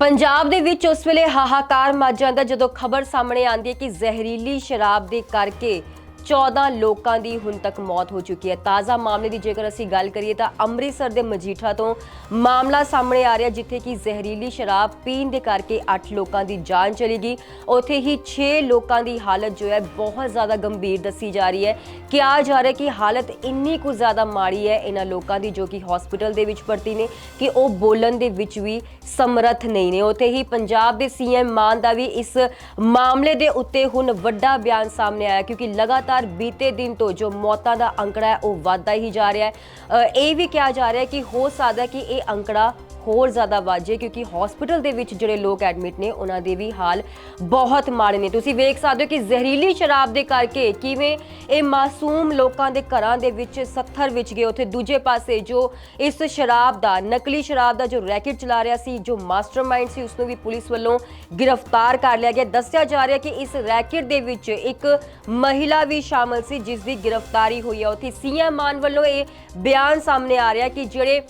ਪੰਜਾਬ ਦੇ ਵਿੱਚ ਉਸ ਵੇਲੇ ਹਾਹਾਕਾਰ ਮਚ ਜਾਂਦਾ ਜਦੋਂ ਖਬਰ ਸਾਹਮਣੇ ਆਉਂਦੀ ਹੈ ਕਿ ਜ਼ਹਿਰੀਲੀ ਸ਼ਰਾਬ ਦੇ ਕਰਕੇ 14 ਲੋਕਾਂ ਦੀ ਹੁਣ ਤੱਕ ਮੌਤ ਹੋ ਚੁੱਕੀ ਹੈ। ਤਾਜ਼ਾ ਮਾਮਲੇ ਦੀ ਜੇਕਰ ਅਸੀਂ ਗੱਲ ਕਰੀਏ ਤਾਂ ਅੰਮ੍ਰਿਤਸਰ ਦੇ ਮਜੀਠਾ ਤੋਂ ਮਾਮਲਾ ਸਾਹਮਣੇ ਆ ਰਿਹਾ, ਜਿੱਥੇ ਕਿ ਜ਼ਹਿਰੀਲੀ ਸ਼ਰਾਬ ਪੀਣ ਦੇ ਕਰਕੇ 8 ਲੋਕਾਂ ਦੀ ਜਾਨ ਚਲੀ ਗਈ। ਉੱਥੇ ਹੀ 6 ਲੋਕਾਂ ਦੀ ਹਾਲਤ ਜੋ ਹੈ ਬਹੁਤ ਜ਼ਿਆਦਾ ਗੰਭੀਰ ਦੱਸੀ ਜਾ ਰਹੀ ਹੈ। ਕਿਹਾ ਜਾ ਰਿਹਾ ਕਿ ਹਾਲਤ ਇੰਨੀ ਕੁ ਜ਼ਿਆਦਾ ਮਾੜੀ ਹੈ ਇਹਨਾਂ ਲੋਕਾਂ ਦੀ ਜੋ ਕਿ ਹਸਪੀਟਲ ਦੇ ਵਿੱਚ ਭਰਤੀ ਨੇ ਕਿ ਉਹ ਬੋਲਣ ਦੇ ਵਿੱਚ ਵੀ ਸਮਰੱਥ ਨਹੀਂ ਨੇ। ਉੱਥੇ ਹੀ ਪੰਜਾਬ ਦੇ ਸੀਐਮ ਮਾਨ ਦਾ ਵੀ ਇਸ ਮਾਮਲੇ ਦੇ ਉੱਤੇ ਹੁਣ ਵੱਡਾ ਬਿਆਨ ਸਾਹਮਣੇ ਆਇਆ, ਕਿਉਂਕਿ ਲਗਾਤਾਰ ਬੀਤੇ ਦਿਨ ਤੋਂ ਜੋ ਮੌਤਾਂ ਦਾ ਅੰਕੜਾ ਹੈ, ਉਹ ਵਧਦਾ ਹੀ ਜਾ ਰਿਹਾ ਹੈ। ਇਹ ਵੀ ਕਿਹਾ ਜਾ ਰਿਹਾ ਹੈ ਕਿ ਹੋ ਸਕਦਾ ਹੈ ਕਿ ਇਹ ਅੰਕੜਾ ਹੋਰ ਜ਼ਿਆਦਾ ਵਾਜੇ ਕਿਉਂਕਿ ਹਸਪੀਟਲ ਦੇ ਵਿੱਚ ਜਿਹੜੇ ਲੋਕ ਐਡਮਿਟ ਨੇ, ਉਹਨਾਂ ਦੇ ਵੀ ਹਾਲ ਬਹੁਤ ਮਾੜੇ ਨੇ। ਤੁਸੀਂ ਵੇਖ ਸਕਦੇ ਹੋ ਕਿ ਜ਼ਹਿਰੀਲੀ ਸ਼ਰਾਬ ਦੇ ਕਰਕੇ ਕਿਵੇਂ ਇਹ ਮਾਸੂਮ ਲੋਕਾਂ ਦੇ ਘਰਾਂ ਦੇ ਵਿੱਚ ਸੱਥਰ ਵਿੱਚ ਗਏ। ਉੱਥੇ ਦੂਜੇ ਪਾਸੇ ਜੋ ਇਸ ਸ਼ਰਾਬ ਦਾ, ਨਕਲੀ ਸ਼ਰਾਬ ਦਾ ਜੋ ਰੈਕੇਟ ਚਲਾ ਰਿਹਾ ਸੀ, ਜੋ ਮਾਸਟਰਮਾਈਂਡ ਸੀ ਉਸ ਨੂੰ ਵੀ ਪੁਲਿਸ ਵੱਲੋਂ ਗ੍ਰਿਫਤਾਰ ਕਰ ਲਿਆ ਗਿਆ। ਦੱਸਿਆ ਜਾ ਰਿਹਾ ਕਿ ਇਸ ਰੈਕੇਟ ਦੇ ਵਿੱਚ ਇੱਕ ਮਹਿਲਾ ਵੀ ਸ਼ਾਮਲ ਸੀ, ਜਿਸ ਦੀ ਗ੍ਰਿਫਤਾਰੀ ਹੋਈ ਹੈ। ਉੱਥੇ ਸੀਐਮ ਮਾਨ ਵੱਲੋਂ ਇਹ ਬਿਆਨ ਸਾਹਮਣੇ ਆ ਰਿਹਾ ਕਿ ਜਿਹੜੇ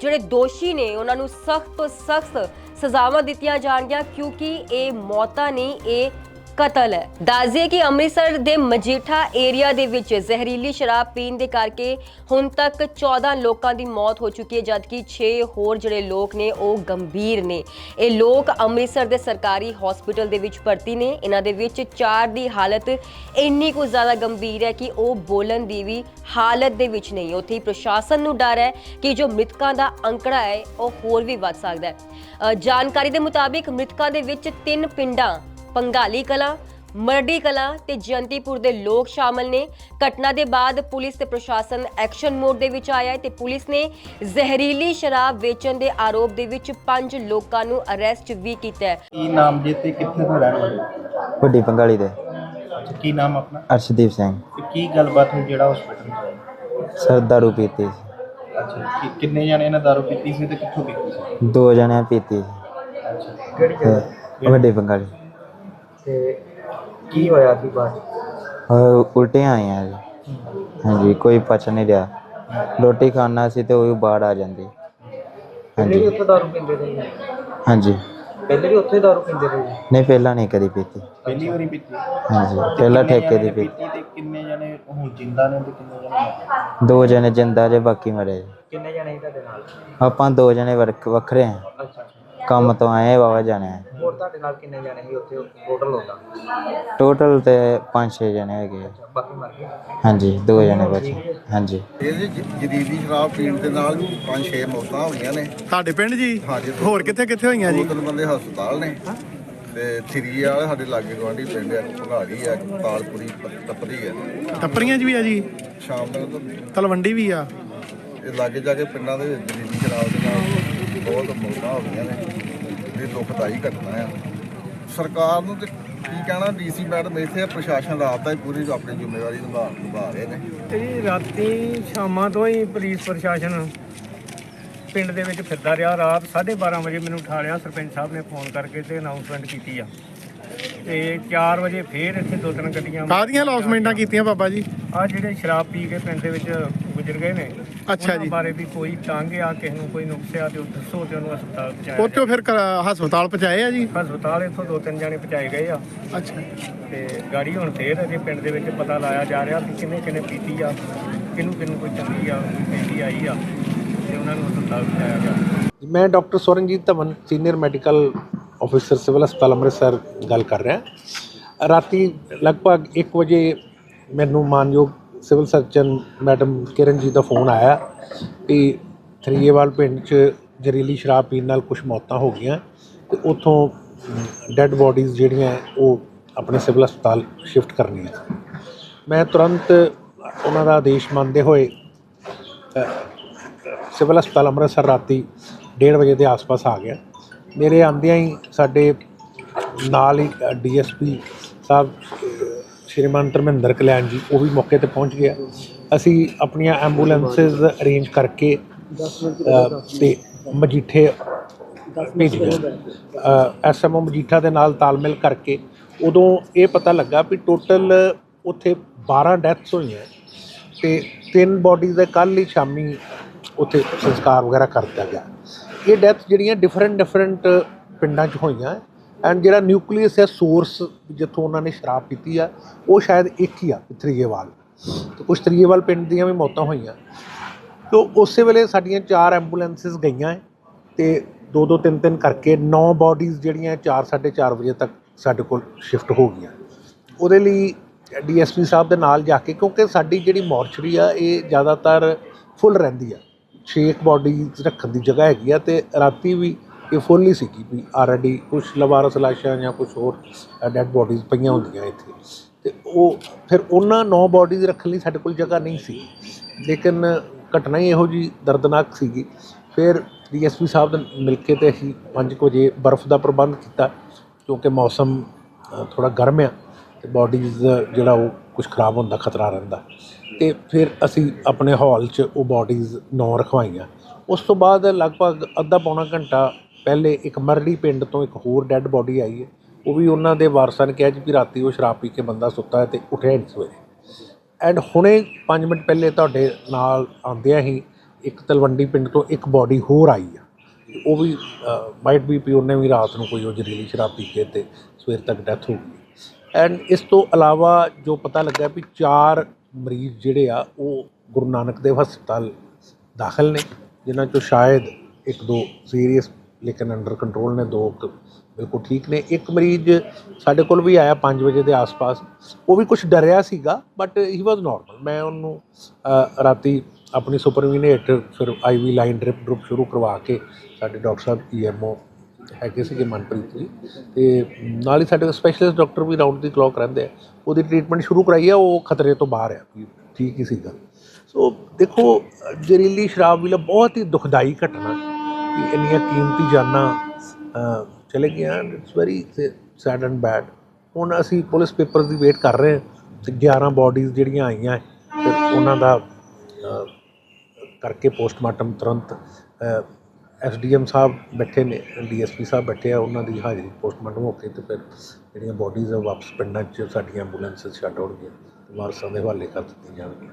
ਜਿਹੜੇ ਦੋਸ਼ੀ ਨੇ, ਉਹਨਾਂ ਨੂੰ ਸਖਤ ਤੋਂ ਸਖਤ ਸਜ਼ਾਵਾਂ ਦਿੱਤੀਆਂ ਜਾਣਗੀਆਂ ਕਿਉਂਕਿ ਇਹ ਮੌਤਾਂ ਨਹੀਂ ਇਹ ਕਤਲ। ਹੈ ਦੱਸਦੇ ਕਿ ਅੰਮ੍ਰਿਤਸਰ ਦੇ ਮਜੀਠਾ ਏਰੀਆ ਦੇ ਵਿੱਚ ਜ਼ਹਿਰੀਲੀ ਸ਼ਰਾਬ ਪੀਣ ਦੇ ਕਰਕੇ ਹੁਣ ਤੱਕ 14 ਲੋਕਾਂ ਦੀ ਮੌਤ ਹੋ ਚੁੱਕੀ ਹੈ, ਜਦਕਿ 6 ਹੋਰ ਜਿਹੜੇ ਲੋਕ ਨੇ, ਉਹ ਗੰਭੀਰ ਨੇ। ਇਹ ਲੋਕ ਅੰਮ੍ਰਿਤਸਰ ਦੇ ਸਰਕਾਰੀ ਹਸਪੀਟਲ ਦੇ ਵਿੱਚ ਭਰਤੀ ਨੇ। ਇਹਨਾਂ ਦੇ ਵਿੱਚ 4 ਦੀ ਹਾਲਤ ਇੰਨੀ ਕੁ ਜ਼ਿਆਦਾ ਗੰਭੀਰ ਹੈ ਕਿ ਉਹ ਬੋਲਣ ਦੀ ਵੀ ਹਾਲਤ ਦੇ ਵਿੱਚ ਨਹੀਂ। ਉੱਥੇ ਹੀ ਪ੍ਰਸ਼ਾਸਨ ਨੂੰ ਡਰ ਹੈ ਕਿ ਜੋ ਮ੍ਰਿਤਕਾਂ ਦਾ ਅੰਕੜਾ ਹੈ, ਉਹ ਹੋਰ ਵੀ ਵੱਧ ਸਕਦਾ ਹੈ। ਜਾਣਕਾਰੀ ਦੇ ਮੁਤਾਬਿਕ ਮ੍ਰਿਤਕਾਂ ਦੇ ਵਿੱਚ ਤਿੰਨ ਪਿੰਡਾਂ ਪੰਗਾਲੀ ਕਲਾਂ ਮਰਡੀ ਕਲਾਂ ਤੇ ਜੰਤੀਪੁਰ ਦੇ ਲੋਕ ਸ਼ਾਮਲ ਨੇ। ਘਟਨਾ ਦੇ ਬਾਅਦ ਪੁਲਿਸ ਤੇ ਪ੍ਰਸ਼ਾਸਨ ਐਕਸ਼ਨ ਮੋਡ ਦੇ ਵਿੱਚ ਆਇਆ ਹੈ ਤੇ ਪੁਲਿਸ ਨੇ ਜ਼ਹਿਰੀਲੀ ਸ਼ਰਾਬ ਵੇਚਣ ਦੇ ਆਰੋਪ ਦੇ ਵਿੱਚ ਪੰਜ ਲੋਕਾਂ ਨੂੰ ਅਰੈਸਟ ਵੀ ਕੀਤਾ ਹੈ। ਕੀ ਨਾਮ ਜੇ ਤੇ ਕਿੱਥੇ ਦਾ ਰਹਿਣ ਵਾਲੇ? ਵੱਡੀ ਪੰਗਾਲੀ ਦੇ। ਅੱਛਾ ਕੀ ਨਾਮ ਆਪਣਾ? ਅਰਸ਼ਦੀਪ ਸਿੰਘ। ਤੇ ਕੀ ਗੱਲਬਾਤ ਹੋਈ ਜਿਹੜਾ ਹਸਪੀਟਲ ਚ ਆਏ ਸਰ ਦਾਰੂ ਪੀਤੀ ਸੀ। ਅੱਛਾ ਕਿ- ਕਿੰਨੇ ਜਣੇ ਨੇ ਦਾਰੂ ਪੀਤੀ ਸੀ ਤੇ ਕਿੱਥੋਂ ਪੀਤੀ ਸੀ? ਦੋ ਜਣੇ ਪੀਤੀ ਅੱਛਾ ਕਿਹੜੀ ਤੇ ਵੱਡੀ ਪੰਗਾਲੀ ਤੇ ਕੀ ਹੋਇਆ ਕੀ ਬਾਤ ਹੋਰ ਉਲਟੀਆਂ ਆਈਆਂ ਜੀ। ਹਾਂਜੀ ਕੋਈ ਪਚ ਨਹੀਂ ਰਿਹਾ। ਰੋਟੀ ਖਾਣਾ ਸੀ ਤੇ ਉਹ ਵੀ ਬਾਹਰ ਆ ਜਾਂਦੀ। ਹਾਂਜੀ। ਉੱਥੇ ਦਾਰੂ ਪੀਂਦੇ ਰਹੇ ਹਾਂਜੀ। ਪਹਿਲੇ ਵੀ ਉੱਥੇ ਦਾਰੂ ਪੀਂਦੇ ਰਹੇ ਨਹੀਂ ਪਹਿਲਾਂ ਨਹੀਂ ਕਦੀ ਪੀਤੀ। ਪਹਿਲੀ ਵਾਰੀ ਪੀਤੀ? ਹਾਂਜੀ ਪਹਿਲਾਂ ਠੇਕੇ ਦੀ ਜਣੇ ਪੀਤੀ। ਪੀਤੀ ਤੇ ਕਿੰਨੇ ਜਣੇ ਹੁਣ ਜਿੰਦਾ ਨੇ ਤੇ ਕਿੰਨੇ ਜਣੇ ਮਰ? ਦੋ ਜਣੇ ਜਿੰਦਾ ਜੇ ਬਾਕੀ ਮਰੇ। ਜੀ ਕਿੰਨੇ ਜਣੇ ਸੀ ਤੁਹਾਡੇ ਨਾਲ? ਆਪਾਂ ਦੋ ਜਣੇ ਵਰਕ- ਵੱਖਰੇ ਆ। ਅੱਛਾ। ਕੰਮ ਤੋਂ ਆਏ ਵਾਵਾ ਜਾਣੇ। ਹੋਰ ਤੁਹਾਡੇ ਨਾਲ ਕਿੰਨੇ ਜਣੇ ਸੀ ਉੱਥੇ? ਟੋਟਲ ਹੁੰਦਾ ਟੋਟਲ ਤੇ 5-6 ਜਣੇ ਹੈਗੇ ਆ। ਬਾਕੀ ਮਰ ਗਏ। ਹਾਂਜੀ ਦੋ ਜਣੇ ਬਚੇ ਹਾਂਜੀ। ਇਹਦੇ ਜ- ਜਦੀਦੀ ਸ਼ਰਾਬ ਪੀਣ ਦੇ ਨਾਲ ਪੰਜ ਛੇ ਮੌਤਾਂ ਹੋਈਆਂ ਨੇ। ਤੁਹਾਡੇ ਪਿੰਡ ਜੀ? ਹਾਂਜੀ। ਹੋਰ ਕਿੱਥੇ ਕਿੱਥੇ ਹੋਈਆਂ ਦੋ ਜੀ ਤਿੰਨ ਬੰਦੇ ਹਸਪਤਾਲ ਨੇ। ਤੇ ਥਰੀ ਵਾਲੇ ਸਾਡੇ ਲਾਗੇ ਗਵਾਂਢੀ ਪਿੰਡ ਆ ਭਗਾੜੀ ਆ ਤਾਲਪੁਰੀ ਪ- ਟੱਪਰੀ ਆ। ਟੱਪਰੀਆਂ 'ਚ ਵੀ ਆ ਜੀ? ਸ਼ਾਮ ਤੱਕ ਤਾਂ ਤਲਵੰਡੀ ਵੀ ਆ। ਇਹ ਲਾਗੇ ਜਾ ਕੇ ਪਿੰਡਾਂ ਦੇ ਵਿੱਚ ਜਦੀਦੀ ਸ਼ਰਾਬ ਦੇ ਨਾਲ ਬਹੁਤ ਮੌਤਾਂ ਹੋ ਗਈਆਂ ਨੇ ਇਹ ਦੁਖਦਾਈ ਘਟਨਾ ਆ। ਸਰਕਾਰ ਨੂੰ ਤੇ ਕੀ ਕਹਿਣਾ ਡੀਸੀ ਮੈਡਮ ਇੱਥੇ ਪ੍ਰਸ਼ਾਸਨ ਰਾਤ ਦਾ ਹੀ ਪੂਰੀ ਆਪਣੀ ਜ਼ਿੰਮੇਵਾਰੀ ਨਿਭਾ ਨਿਭਾ ਰਹੇ ਨੇ। ਇਹ ਰਾਤੀ ਸ਼ਾਮਾਂ ਤੋਂ ਹੀ ਪੁਲਿਸ ਪ੍ਰਸ਼ਾਸਨ ਪਿੰਡ ਦੇ ਵਿੱਚ ਫਿਰਦਾ ਰਿਹਾ। ਰਾਤ 12:30 ਵਜੇ ਮੈਨੂੰ ਉਠਾ ਲਿਆ ਸਰਪੰਚ ਸਾਹਿਬ ਨੇ ਫੋਨ ਕਰਕੇ ਤੇ ਅਨਾਉਂਸਮੈਂਟ ਕੀਤੀ ਆ। ਤੇ 4 ਵਜੇ ਫੇਰ ਇੱਥੇ ਦੋ ਤਿੰਨ ਗੱਡੀਆਂ ਕਾਹਦੀਆਂ ਲੌਸਮੈਂਟਾਂ ਕੀਤੀਆਂ ਬਾਬਾ ਜੀ? ਆ ਜਿਹੜੇ ਸ਼ਰਾਬ ਪੀ ਕੇ ਪਿੰਡ ਦੇ ਵਿੱਚ ਗੁਜ਼ਰ ਗਏ ਨੇ ਅੱਛਾ ਜੀ। ਬਾਰੇ ਵੀ ਕੋਈ ਤੰਗ ਆ ਕਿਸੇ ਨੂੰ ਕੋਈ ਨੁਕਸ ਆ ਤੇ ਉਹ ਦੱਸੋ ਤੇ ਉਹਨੂੰ ਹਸਪਤਾਲ ਪਹੁੰਚਾਇਆ ਉੱਥੋਂ ਫਿਰ ਕ- ਹਸਪਤਾਲ ਪਹੁੰਚਾਏ ਆ ਜੀ। ਹਸਪਤਾਲ ਇੱਥੋਂ ਦੋ ਤਿੰਨ ਜਾਣੇ ਪਹੁੰਚਾਏ ਗਏ ਆ। ਅੱਛਾ। ਤੇ ਗਾੜੀ ਹੁਣ ਫੇਰ ਅਜੇ ਪਿੰਡ ਦੇ ਵਿੱਚ ਪਤਾ ਲਾਇਆ ਜਾ ਰਿਹਾ ਕਿ ਕਿੰਨੇ ਕਿੰਨੇ ਪੀਤੀ ਆ ਕਿਹਨੂੰ ਕਿਹਨੂੰ ਕੋਈ ਚੰਗੀ ਆ ਕੋਈ ਪੀਤੀ ਆਈ ਆ ਤੇ ਉਹਨਾਂ ਨੂੰ ਹਸਪਤਾਲ ਪਹੁੰਚਾਇਆ ਗਿਆ। ਮੈਂ doctor Swarnjit Dhawan senior medical officer civil ਹਸਪਤਾਲ ਅੰਮ੍ਰਿਤਸਰ ਗੱਲ ਕਰ ਰਿਹਾ। ਰਾਤੀ ਲਗਭਗ 1 ਵਜੇ ਮੈਨੂੰ ਮਾਨਯੋਗ ਸਿਵਲ ਸਰਜਨ ਮੈਡਮ ਕਿਰਨ ਜੀ ਦਾ ਫੋਨ ਆਇਆ ਕਿ ਥਰੀਏਵਾਲ ਪਿੰਡ 'ਚ ਜ਼ਹਿਰੀਲੀ ਸ਼ਰਾਬ ਪੀਣ ਨਾਲ ਕੁਝ ਮੌਤਾਂ ਹੋ ਗਈਆਂ ਤੇ ਉੱਥੋਂ ਡੈੱਡ ਬੋਡੀਜ਼ ਜਿਹੜੀਆਂ ਉਹ ਆਪਣੇ ਸਿਵਲ ਹਸਪਤਾਲ ਸ਼ਿਫਟ ਕਰਨੀਆਂ। ਮੈਂ ਤੁਰੰਤ ਉਹਨਾਂ ਦਾ ਆਦੇਸ਼ ਮੰਨਦੇ ਹੋਏ ਸਿਵਲ ਹਸਪਤਾਲ ਅੰਮ੍ਰਿਤਸਰ ਰਾਤੀ 1:30 ਵਜੇ ਦੇ ਆਸ-ਪਾਸ ਆ ਗਿਆ। ਮੇਰੇ ਆਂਦਿਆਂ ਹੀ ਸਾਡੇ ਨਾਲ ਹੀ ਡੀਐਸਪੀ ਸਾਹਿਬ ਸ਼੍ਰੀਮਾਨ ਧਰਮਿੰਦਰ ਕਲਿਆਣ ਜੀ ਉਹ ਵੀ ਮੌਕੇ ਤੇ ਪਹੁੰਚ ਗਿਆ ਅਸੀਂ ਆਪਣੀਆਂ ਐਂਬੂਲੈਂਸਸ ਅਰੇਂਜ ਕਰਕੇ ਅ, ਤੇ ਮਜੀਠੇ ਭੇਜ ਗਏ ਐਸਐਮਓ ਮਜੀਠਾ ਦੇ ਨਾਲ ਤਾਲਮੇਲ ਕਰਕੇ ਉਦੋਂ ਇਹ ਪਤਾ ਲੱਗਾ ਵੀ ਟੋਟਲ ਉੱਥੇ 12 ਡੈਥਸ ਹੋਈਆਂ। ਤੇ ਤਿੰਨ ਬੋਡੀਜ਼ ਦੇ ਕੱਲ ਹੀ ਸ਼ਾਮੀ ਉੱਥੇ ਸੰਸਕਾਰ ਵਗੈਰਾ ਕਰ ਦਿੱਤਾ ਗਿਆ। ਇਹ ਡੈਥ ਜਿਹੜੀਆਂ ਡਿਫਰੈਂਟ ਡਿਫਰੈਂਟ ਪਿੰਡਾਂ 'ਚ ਹੋਈਆਂ। ਐਂਡ ਜਿਹੜਾ ਨਿਊਕਲੀਅਸ ਹੈ ਸੋਰਸ ਜਿੱਥੋਂ ਉਹਨਾਂ ਨੇ ਸ਼ਰਾਬ ਪੀਤੀ ਆ, ਉਹ ਸ਼ਾਇਦ ਇੱਕ ਹੀ ਆ, ਤਰੀਏਵਾਲ। ਤੇ ਕੁਝ ਤਰੀਏਵਾਲ ਪਿੰਡ ਦੀਆਂ ਵੀ ਮੌਤਾਂ ਹੋਈਆਂ। ਤੋ ਉਸੇ ਵੇਲੇ ਸਾਡੀਆਂ ਚਾਰ ਐਂਬੂਲੈਂਸਸ ਗਈਆਂ ਹੈ ਤੇ ਦੋ ਦੋ ਤਿੰਨ ਤਿੰਨ ਕਰਕੇ ਨੌ ਬਾਡੀਜ਼ ਜਿਹੜੀਆਂ 4 4:30 ਵਜੇ ਤੱਕ ਸਾਡੇ ਕੋਲ ਸ਼ਿਫਟ ਹੋ ਗਈਆਂ। ਉਹਦੇ ਲਈ ਡੀਐਸਪੀ ਸਾਹਿਬ ਦੇ ਨਾਲ ਜਾ ਕੇ, ਕਿਉਂਕਿ ਸਾਡੀ ਜਿਹੜੀ ਮੋਰਚਰੀ ਆ, ਇਹ ਜ਼ਿਆਦਾਤਰ ਫੁੱਲ ਰਹਿੰਦੀ ਆ। ਛੇ ਬਾਡੀਜ਼ ਰੱਖਣ ਦੀ ਜਗ੍ਹਾ ਹੈਗੀ ਆ, ਤੇ ਰਾਤੀ ਵੀ ਇਹ ਫੁੱਲ ਹੀ ਸੀਗੀ ਵੀ ਆਲਰੇਡੀ ਕੁਝ ਲਵਾਰਸ ਲਾਸ਼ਾਂ ਜਾਂ ਕੁਝ ਹੋਰ ਡੈੱਡ ਬੋਡੀਜ਼ ਪਈਆਂ ਹੁੰਦੀਆਂ ਇੱਥੇ। ਤੇ ਉਹ ਫਿਰ ਉਹਨਾਂ ਨੌ ਬੋਡੀਜ਼ ਰੱਖਣ ਲਈ ਸਾਡੇ ਕੋਲ ਜਗ੍ਹਾ ਨਹੀਂ ਸੀ। ਲੇਕਿਨ ਘਟਨਾ ਹੀ ਇਹੋ ਜੀ ਦਰਦਨਾਕ ਸੀਗੀ। ਫਿਰ ਡੀਐਸਪੀ ਸਾਹਿਬ ਨਾਲ ਮਿਲ ਕੇ ਤੇ ਅਸੀਂ 5 ਵਜੇ ਬਰਫ਼ ਦਾ ਪ੍ਰਬੰਧ ਕੀਤਾ, ਕਿਉਂਕਿ ਮੌਸਮ ਥੋੜਾ ਗਰਮ ਆ ਤੇ ਬਾਡੀਜ਼ ਜਿਹੜਾ ਉਹ ਕੁਝ ਖਰਾਬ ਹੁੰਦਾ, ਖਤਰਾ ਰਹਿੰਦਾ। ਤੇ ਫਿਰ ਅਸੀਂ ਆਪਣੇ ਹਾਲ 'ਚ ਉਹ ਬਾਡੀਜ਼ ਨੌ ਰਖਵਾਈਆਂ। ਉਸ ਤੋਂ ਬਾਅਦ ਲਗਭਗ ਅੱਧਾ ਪੌਣਾ ਘੰਟਾ ਪਹਿਲੇ ਇੱਕ ਮਰੜੀ ਪਿੰਡ ਤੋਂ ਇੱਕ ਹੋਰ ਡੈੱਡ ਬੋਡੀ ਆਈ ਹੈ। ਉਹ ਵੀ ਉਹਨਾਂ ਦੇ ਵਾਰਸਾਂ ਨੇ ਕਿਹਾ ਜੀ ਵੀ ਰਾਤੀ ਉਹ ਸ਼ਰਾਬ ਪੀ ਕੇ ਬੰਦਾ ਸੁੱਤਾ ਹੈ ਤੇ ਉੱਠਿਆ ਨਹੀਂ ਸਵੇਰੇ। ਐਂਡ ਹੁਣੇ 5 ਮਿੰਟ ਪਹਿਲੇ ਤੁਹਾਡੇ ਨਾਲ ਆਉਂਦਿਆਂ ਹੀ ਇੱਕ ਤਲਵੰਡੀ ਪਿੰਡ ਤੋਂ ਇੱਕ ਬੋਡੀ ਹੋਰ ਆਈ ਆ। ਉਹ ਵੀ ਮਾਈਟ ਬੀ ਪੀ ਉਹਨੇ ਵੀ ਰਾਤ ਨੂੰ ਕੋਈ ਉਹ ਜ਼ਹਿਰੀਲੀ ਸ਼ਰਾਬ ਪੀ ਕੇ ਤੇ ਸਵੇਰ ਤੱਕ ਡੈਥ ਹੋ ਗਈ। ਐਂਡ ਇਸ ਤੋਂ ਇਲਾਵਾ ਜੋ ਪਤਾ ਲੱਗਾ ਵੀ ਚਾਰ ਮਰੀਜ਼ ਜਿਹੜੇ ਆ, ਉਹ ਗੁਰੂ ਨਾਨਕ ਦੇਵ ਹਸਪਤਾਲ ਦਾਖਲ ਨੇ, ਜਿਨ੍ਹਾਂ ਚੋਂ ਸ਼ਾਇਦ ਇੱਕ ਦੋ ਸੀਰੀਅਸ ਲੇਕਿਨ ਅੰਡਰ ਕੰਟਰੋਲ ਨੇ ਦੋ ਬਿਲਕੁਲ ਠੀਕ ਨੇ। ਇੱਕ ਮਰੀਜ਼ ਸਾਡੇ ਕੋਲ ਵੀ ਆਇਆ 5 ਵਜੇ ਦੇ ਆਸ-ਪਾਸ। ਉਹ ਵੀ ਕੁਝ ਡਰਿਆ ਸੀਗਾ ਬਟ ਹੀ ਵਾਸ ਨਾਰਮਲ ਮੈਂ ਉਹਨੂੰ ਰਾਤੀ ਆਪਣੀ ਸੁਪਰਵੀਨ ਹੇਠ ਫਿਰ ਆਈਵੀ ਲਾਈਨ ਡ੍ਰਿਪ ਡਰੁਪ ਸ਼ੁਰੂ ਕਰਵਾ ਕੇ ਸਾਡੇ ਡਾਕਟਰ ਸਾਹਿਬ ਈਐਮਓ ਹੈਗੇ ਸੀਗੇ ਮਨਪ੍ਰੀਤ ਜੀ। ਤੇ ਨਾਲ ਹੀ ਸਾਡੇ ਸਪੈਸ਼ਲਿਸਟ ਡਾਕਟਰ ਵੀ ਰਾਊਂਡ ਦੀ ਕਲੌਕ ਰਹਿੰਦੇ ਆ। ਉਹਦੀ ਟ੍ਰੀਟਮੈਂਟ ਸ਼ੁਰੂ ਕਰਾਈ ਆ, ਉਹ ਖਤਰੇ ਤੋਂ ਬਾਹਰ ਆ, ਵੀ ਠੀਕ ਹੀ ਸੀਗਾ। ਸੋ ਦੇਖੋ, ਜ਼ਹਿਰੀਲੀ ਸ਼ਰਾਬ ਵੀ ਬਹੁਤ ਹੀ ਦੁਖਦਾਈ ਘਟਨਾ। ਕਿ ਇੰਨੀਆਂ ਕੀਮਤੀ ਜਾਨਾਂ ਚਲੇ ਗਈਆਂ it's very sad and bad ਹੁਣ ਅਸੀਂ ਪੁਲਿਸ ਪੇਪਰ ਦੀ ਵੇਟ ਕਰ ਰਹੇ ਹਾਂ ਤੇ 11 ਬਾਡੀਜ਼ ਜਿਹੜੀਆਂ ਆਈਆਂ ਹੈ, ਉਹਨਾਂ ਦਾ ਕਰਕੇ ਪੋਸਟਮਾਰਟਮ ਤੁਰੰਤ ਐਸਡੀਐਮ ਸਾਹਿਬ ਬੈਠੇ ਨੇ ਡੀਐਸਪੀ ਸਾਹਿਬ ਬੈਠੇ ਆ ਉਹਨਾਂ ਦੀ ਹਾਜ਼ਰੀ ਪੋਸਟਮਾਰਟਮ ਹੋ ਕੇ ਤੇ ਫਿਰ ਜਿਹੜੀਆਂ ਬਾਡੀਜ਼ ਆ ਵਾਪਸ ਪਿੰਡਾਂ 'ਚ ਸਾਡੀਆਂ ਐਂਬੂਲੈਂਸਸ ਛੱਡ ਆਉਣਗੀਆਂ ਵਾਰਸਾਂ ਦੇ ਹਵਾਲੇ ਕਰ ਦਿੱਤੀਆਂ ਜਾਣਗੀਆਂ।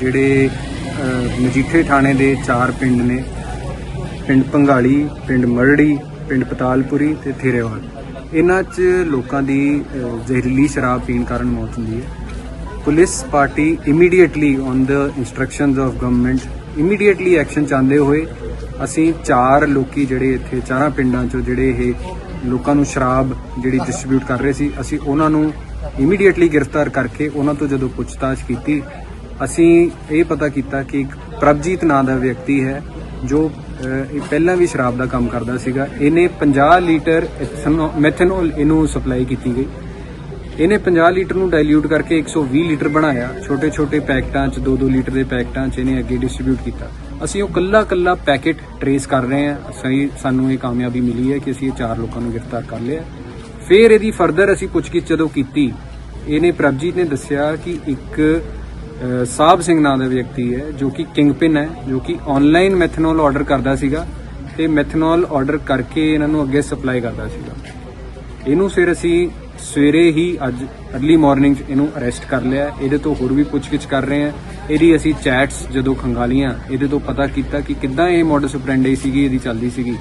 ਜਿਹੜੇ ਮਜੀਠੇ ਥਾਣੇ ਦੇ ਚਾਰ ਪਿੰਡ ਨੇ। ਪਿੰਡ ਪੰਗਾਲੀ, ਪਿੰਡ ਮਰੜੀ, ਪਿੰਡ ਪਤਾਲਪੁਰੀ ਤੇ ਥੇਰੇਵਾਲ। ਇਹਨਾਂ 'ਚ ਲੋਕਾਂ ਦੀ ਜ਼ਹਿਰੀਲੀ ਸ਼ਰਾਬ ਪੀਣ ਕਾਰਨ ਮੌਤ ਹੁੰਦੀ ਹੈ। Police party immediately on the instructions of government immediately action ਚਾਹੁੰਦੇ ਹੋਏ ਅਸੀਂ ਚਾਰ ਲੋਕੀ ਜਿਹੜੇ ਇੱਥੇ, ਚਾਰਾਂ ਪਿੰਡਾਂ 'ਚੋਂ ਜਿਹੜੇ ਇਹ ਲੋਕਾਂ ਨੂੰ ਸ਼ਰਾਬ ਜਿਹੜੀ ਡਿਸਟ੍ਰੀਬਿਊਟ ਕਰ ਰਹੇ ਸੀ, ਅਸੀਂ ਉਹਨਾਂ ਨੂੰ ਇਮੀਡੀਏਟਲੀ ਗ੍ਰਿਫਤਾਰ ਕਰਕੇ ਉਹਨਾਂ ਤੋਂ ਜਦੋਂ ਪੁੱਛਤਾਛ ਕੀਤੀ ਅਸੀਂ ਇਹ ਪਤਾ ਕੀਤਾ ਕਿ ਇੱਕ ਪ੍ਰਭਜੀਤ ਨਾਂ ਦਾ ਵਿਅਕਤੀ ਹੈ, ਜੋ ਇਹ ਪਹਿਲਾਂ ਵੀ ਸ਼ਰਾਬ ਦਾ ਕੰਮ ਕਰਦਾ ਸੀਗਾ। ਇਹਨੇ 50 ਲੀਟਰ ਮੈਥਨੋਲ ਇਹਨੂੰ ਸਪਲਾਈ ਕੀਤੀ ਗਈ। ਇਹਨੇ 50 ਲੀਟਰ ਨੂੰ ਡਾਈਲਿਊਟ ਕਰਕੇ 120 ਲੀਟਰ ਬਣਾਇਆ। ਛੋਟੇ ਛੋਟੇ ਪੈਕਟਾਂ 'ਚ 2-2 ਲੀਟਰ ਦੇ ਪੈਕਟਾਂ 'ਚ ਇਹਨੇ ਅੱਗੇ ਡਿਸਟ੍ਰੀਬਿਊਟ ਕੀਤਾ। ਅਸੀਂ ਉਹ ਕੱਲਾ ਕੱਲਾ ਪੈਕੇਟ ਟਰੇਸ ਕਰ ਰਹੇ ਹਾਂ। ਸਹੀ ਸਾਨੂੰ ਇਹ ਕਾਮਯਾਬੀ ਮਿਲੀ ਹੈ ਕਿ ਅਸੀਂ ਇਹ ਚਾਰ ਲੋਕਾਂ ਨੂੰ ਗ੍ਰਿਫਤਾਰ ਕਰ ਲਿਆ। ਫਿਰ ਇਹਦੀ ਫਰਦਰ ਅਸੀਂ ਪੁੱਛਗਿੱਛ ਜਦੋਂ ਕੀਤੀ, ਇਹਨੇ ਪ੍ਰਭਜੀਤ ਨੇ ਦੱਸਿਆ ਕਿ ਇੱਕ ਸਾਹਿਬ ਸਿੰਘ ਨਾਂ ਦਾ ਵਿਅਕਤੀ ਹੈ, ਜੋ ਕਿ ਕਿੰਗਪਿਨ ਹੈ, ਜੋ ਕਿ ਆਨਲਾਈਨ ਮੈਥਨੋਲ ਆਰਡਰ ਕਰਦਾ ਸੀਗਾ ਤੇ ਮੈਥਨੋਲ ਆਰਡਰ ਕਰਕੇ ਇਹਨਾਂ ਨੂੰ ਅੱਗੇ ਸਪਲਾਈ ਕਰਦਾ ਸੀਗਾ। ਇਹਨੂੰ ਫਿਰ ਅਸੀਂ ਸਵੇਰੇ ਹੀ ਅੱਜ ਅਰਲੀ ਮਾਰਨਿੰਗ ਇਹਨੂੰ ਅਰੈਸਟ ਕਰ ਲਿਆ। ਇਹਦੇ ਤੋਂ ਹੋਰ ਵੀ ਪੁੱਛਗਿੱਛ ਕਰ ਰਹੇ ਹਾਂ। ਇਹਦੀ ਅਸੀਂ ਚੈਟਸ ਜਦੋਂ ਖੰਗਾਲੀਆਂ, ਇਹਦੇ ਤੋਂ ਪਤਾ ਕੀਤਾ ਕਿ ਕਿੱਦਾਂ ਇਹ ਮੋਡਸ ਆਪਰੈਂਡੀ ਸੀਗੀ, ਇਹਦੀ ਚੱਲਦੀ ਸੀਗੀ।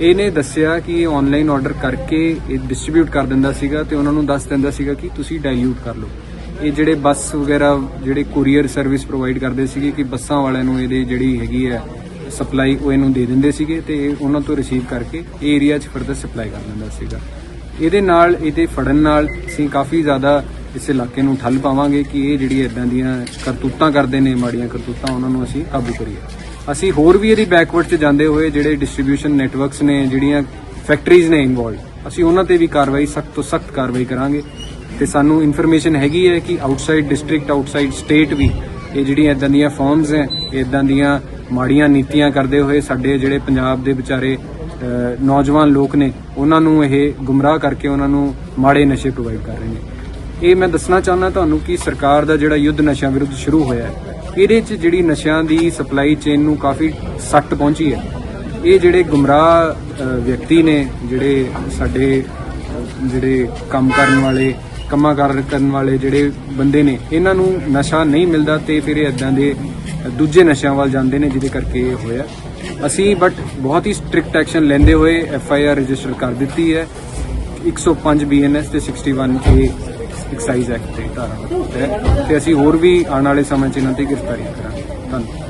ਇਹਨੇ ਦੱਸਿਆ ਕਿ ਇਹ ਆਨਲਾਈਨ ਆਰਡਰ ਕਰਕੇ ਇਹ ਡਿਸਟ੍ਰੀਬਿਊਟ ਕਰ ਦਿੰਦਾ ਸੀਗਾ ਤੇ ਉਹਨਾਂ ਨੂੰ ਦੱਸ ਦਿੰਦਾ ਸੀਗਾ ਕਿ ਤੁਸੀਂ ਡਾਈਲਿਊਟ ਕਰ ਲਓ। ਇਹ ਜਿਹੜੇ ਬੱਸ ਵਗੈਰਾ, ਜਿਹੜੇ ਕੁਰੀਅਰ ਸਰਵਿਸ ਪ੍ਰੋਵਾਈਡ ਕਰਦੇ ਸੀਗੇ ਕਿ ਬੱਸਾਂ ਵਾਲਿਆਂ ਨੂੰ ਇਹਦੇ ਜਿਹੜੀ ਹੈਗੀ ਹੈ ਸਪਲਾਈ ਉਹ ਇਹਨੂੰ ਦੇ ਦਿੰਦੇ ਸੀਗੇ ਤੇ ਇਹ ਉਹਨਾਂ ਤੋਂ ਰਿਸੀਵ ਕਰਕੇ ਇਹ ਏਰੀਆ 'ਚ ਫਰਦਰ ਸਪਲਾਈ ਕਰ ਦਿੰਦਾ ਸੀਗਾ। ਇਹਦੇ ਨਾਲ, ਇਹਦੇ ਫੜਨ ਨਾਲ ਅਸੀਂ ਕਾਫੀ ਜ਼ਿਆਦਾ ਇਸ ਇਲਾਕੇ ਨੂੰ ਠੱਲ ਪਾਵਾਂਗੇ ਕਿ ਇਹ ਜਿਹੜੀ ਇਦਾਂ ਦੀਆਂ ਕਰਤੂਤਾਂ ਕਰਦੇ ਨੇ, ਮਾੜੀਆਂ ਕਰਤੂਤਾਂ ਉਹਨਾਂ ਨੂੰ ਅਸੀਂ ਕਾਬੂ ਕਰੀਏ। ਅਸੀਂ ਹੋਰ ਵੀ ਇਹਦੀ ਬੈਕਵਰਡ 'ਚ ਜਾਂਦੇ ਹੋਏ ਜਿਹੜੇ ਡਿਸਟ੍ਰੀਬਿਊਸ਼ਨ ਨੈਟਵਰਕਸ ਨੇ, ਜਿਹੜੀਆਂ ਫੈਕਟਰੀਜ਼ ਨੇ ਇਨਵੋਲਡ ਅਸੀਂ ਉਹਨਾਂ ਤੇ ਵੀ ਕਾਰਵਾਈ, ਸਖਤ ਤੋਂ ਸਖਤ ਕਾਰਵਾਈ ਕਰਾਂਗੇ। ਤੇ ਸਾਨੂੰ ਇਨਫੋਰਮੇਸ਼ਨ ਹੈਗੀ ਹੈ ਕਿ ਆਊਟਸਾਈਡ ਡਿਸਟ੍ਰਿਕਟ ਆਊਟਸਾਈਡ ਸਟੇਟ ਵੀ ਇਹ ਜਿਹੜੀਆਂ ਇਦਾਂ ਦੀਆਂ ਫਰਮਸ ਹੈ ਇਦਾਂ ਦੀਆਂ ਮਾੜੀਆਂ ਨੀਤੀਆਂ ਕਰਦੇ ਹੋਏ ਸਾਡੇ ਜਿਹੜੇ ਪੰਜਾਬ ਦੇ ਵਿਚਾਰੇ ਨੌਜਵਾਨ ਲੋਕ ਨੇ, ਉਹਨਾਂ ਨੂੰ ਇਹ ਗੁੰਮਰਾਹ ਕਰਕੇ ਉਹਨਾਂ ਨੂੰ ਮਾੜੇ ਨਸ਼ੇ ਪ੍ਰੋਵਾਈਡ ਕਰ ਰਹੇ ਨੇ। ਇਹ ਮੈਂ ਦੱਸਣਾ ਚਾਹੁੰਦਾ ਤੁਹਾਨੂੰ ਕਿ ਸਰਕਾਰ ਦਾ ਜਿਹੜਾ ਯੁੱਧ ਨਸ਼ਿਆਂ ਵਿਰੁੱਧ ਸ਼ੁਰੂ ਹੋਇਆ ਹੈ, ਇਹਦੇ 'ਚ ਜਿਹੜੀ ਨਸ਼ਿਆਂ ਦੀ ਸਪਲਾਈ ਚੇਨ ਨੂੰ ਕਾਫੀ ਸੱਟ ਪਹੁੰਚੀ ਹੈ। ਇਹ ਜਿਹੜੇ ਗੁੰਮਰਾਹ ਵਿਅਕਤੀ ਨੇ, ਜਿਹੜੇ ਸਾਡੇ ਜਿਹੜੇ ਕੰਮ ਕਰਨ ਵਾਲੇ ਕੰਮਾਂ ਕਾਰ ਕਰਨ ਵਾਲੇ ਜਿਹੜੇ ਬੰਦੇ ਨੇ, ਇਹਨਾਂ ਨੂੰ ਨਸ਼ਾ ਨਹੀਂ ਮਿਲਦਾ ਤੇ ਫਿਰ ਇਹ ਇਦਾਂ ਦੇ ਦੂਜੇ ਨਸ਼ਿਆਂ ਵੱਲ ਜਾਂਦੇ ਨੇ ਜਿਹਦੇ ਕਰਕੇ ਇਹ ਹੋਇਆ। ਅਸੀਂ ਬਟ ਬਹੁਤ ਹੀ ਸਟ੍ਰਿਕਟ ਐਕਸ਼ਨ ਲੈਂਦੇ ਹੋਏ ਐਫ ਆਈ ਆਰ ਰਜਿਸਟਰ ਕਰ ਦਿੱਤੀ ਹੈ। 105 ਬੀਐਨਐਸ ਤੇ 61 ਏ ਐਕਸਾਈਜ਼ ਐਕਟ ਤੇ ਧਾਰਾ ਹੈ ਤੇ ਅਸੀਂ ਹੋਰ ਵੀ ਆਉਣ ਵਾਲੇ ਸਮੇਂ 'ਚ ਇਹਨਾਂ ਤੇ ਗ੍ਰਿਫਤਾਰੀ ਕਰਾਂਗੇ। ਧੰਨਵਾਦ।